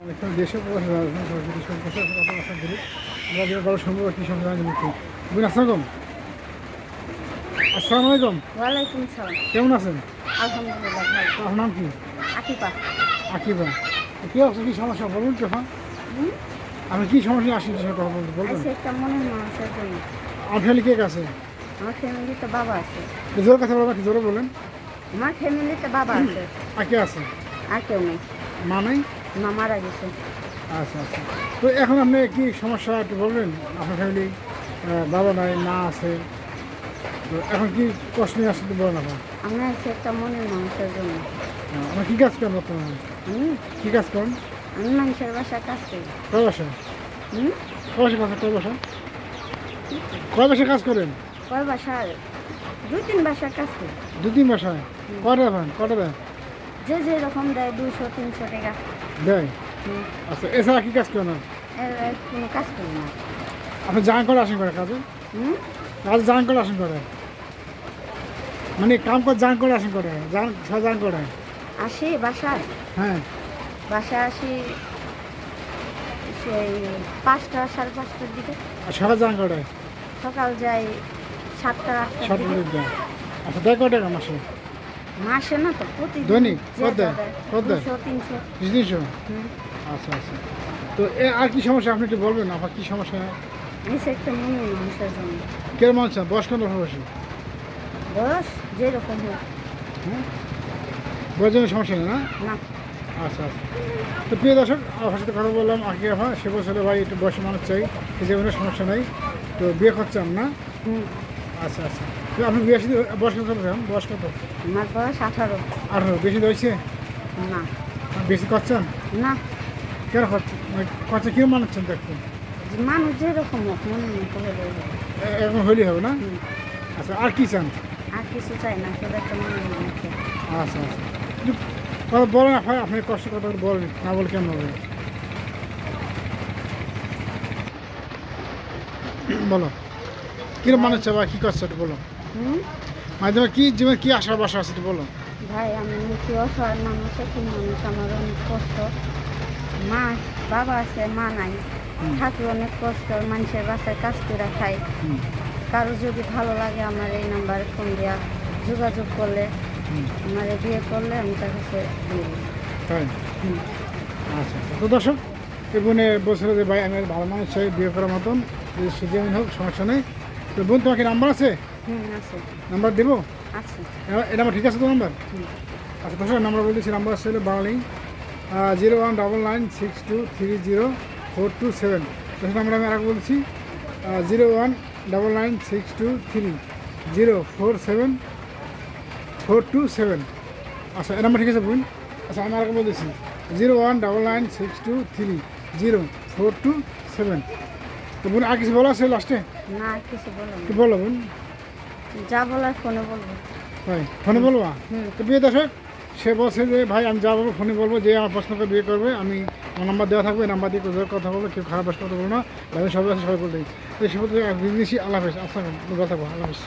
এখানে দেশে আমরা কী সব জানি বুঝুন আসসালাম আসসালামু আলাইকুম। ওয়ালাইকুম সালাম। কেমন আছেন? আলহামদুলিল্লাহ আপনার নাম কি? আকিপা আকিবা কী অবস্থা? কী সমস্যা? বলুন তো হ্যাঁ হুম? আপনি সমস্যা? আসেন সে কথা বলতে বলবেন। আছে একটা মানুষের জন্য। আমার ফ্যামিলি কে আছে আমার ফ্যামিলিতে বাবা আছে। জোরে কথা বলবেন জোরে বলেন। আমার ফ্যামিলিতে বাবা আছে। আর কে আছে? আর কেউ নেই। মা নেই? মা মারা গেছে আচ্ছা আচ্ছা। তো এখন আপনি কি সমস্যা একটু বলবেন? আপনার ফ্যামিলি বাবা নাই মা আছে। তো এখন কি কষ্ট নিয়ে আসতে বলেন আপনার আমি আছি একটা মনের মানুষের জন্য। আপনার কী কাজ করেন বর্তমানে? আমি কী কাজ করেন? আমি মানুষের বাসায় কাজ করি। কয় বছর? হুম? কয় কাজ কয় বছর? কয় বছর কাজ করেন? কয় বাসায়? দুই তিন বাসায় কাজ করি। দু তিন বাসায়? কয়টা দেন কয়টা দেন যে যে রকম দেয় দুশো তিনশো টাকা। দেয়? আচ্ছা এছাড়া কী কাজ এর কোনো কাজ করি না। আপনি জান করে আসেন করে কাজে? হুম? কাজ জান করে আসেন করে। মানে কাম করে জান করে আসেন করে জান জান করে। আসি বাসায়? হ্যাঁ। বাসায় আসি সেই পাঁচটা সাড়ে পাঁচটার দিকে। সকাল জান করে? সকাল যাই সাতটা আটটার সব দিকে। আচ্ছা দেয় কয় টাকা মাসে? মাসে না তো প্রতিদিন দৈনিক? যে কত? কত তিনশো। আচ্ছা আচ্ছা। তো এ আর কি সমস্যা? আপনি একটু বলবেন আপনার কী সমস্যা? একটা মনে মানুষের জন্য। কেমন মানুষ বয়স কেন বসে বয়স? যেরকম হোক। হ্যাঁ বয়স জন্য সমস্যা নেই না? না। আচ্ছা আচ্ছা। তো প্রিয় দর্শক আমার সাথে কথা বললাম আগে আফা সে বছরে ভাই একটু বয়সী মানুষ চাই। এই জীবনে সমস্যা নাই। তো বিয়ে করছেন না? আচ্ছা আচ্ছা। তো আপনি বিয়ে বয়স কত বয়স কত? আমার বয়স আঠারো। আঠারো। বেশি হয়েছে? না। বেশি করছেন না। কেন করছেন মানে করছে কিরম মানাচ্ছেন দেখুন মানুষ যেরকম হোক মনে মতো হলে হবে। না। আচ্ছা আর কি চান? আর কিছু চাই না শুধু একটা আচ্ছা আচ্ছা। বলেন আপনি কষ্ট কথা বলেন না বলে কেমন হবে? বলো। কিরম মানুষ বা কী করছে বলো। মাধ্যমে কি জীবনে কি আশা বাসা আছে বলো। ভাই আমি মুখী অসহায় মানুষ একটি মানুষ আমার অনেক কষ্ট। মা বাবা আছে মা নাই। থাকি অনেক কষ্ট মানুষের বাসায় কাজ করে খাই। কারও যদি ভালো লাগে আমার এই নাম্বারে ফোন দেওয়া যোগাযোগ করলে আমার বিয়ে করলে আমি তার কাছে। আচ্ছা। তো দর্শক এই বোনে বলছিল যে ভাই আমি ভালো মানুষ চাই বিয়ে করার মতন। যদি সে যেমন হোক সমস্যা নেই। তো বোন তোমার কি নাম্বার আছে? নাম্বার দেবো? আছে। এ- এটা আমার ঠিক আছে তো নাম্বার আচ্ছা দর্শক নাম্বার বলতেছি নাম্বার আছে হলো zero one double nine six two three zero four two seven দর্শক নাম্বার আমি আর বলছি zero one double nine six two three zero four seven four two seven আচ্ছা এ নাম্বার ঠিক আছে বোন আচ্ছা আমি আর বলতেছি zero one double nine six two three zero four two seven তো বোন আর কিছু বলা আছে লাস্টে? না কিছু বলো কি বলো বোন যা বলার ফোনে বলব। ভাই ফোনে বলব? তো বিয়ে দর্শক সে বলছে যে ভাই আমি যা বলব ফোনে বলব যে আমার প্রশ্ন করে বিয়ে করবে আমি আমার নাম্বার দেওয়া থাকবে নাম্বার দিয়ে কোথাও কথা বলব কেউ খারাপ বাস কথা বলব না আমি সবাই আছে সবাই বলতে তো সে বলতে বিদেশি আল্লাহ হাফেজ আসসালাম ভালো থাকব আল্লাহ হাফেজ।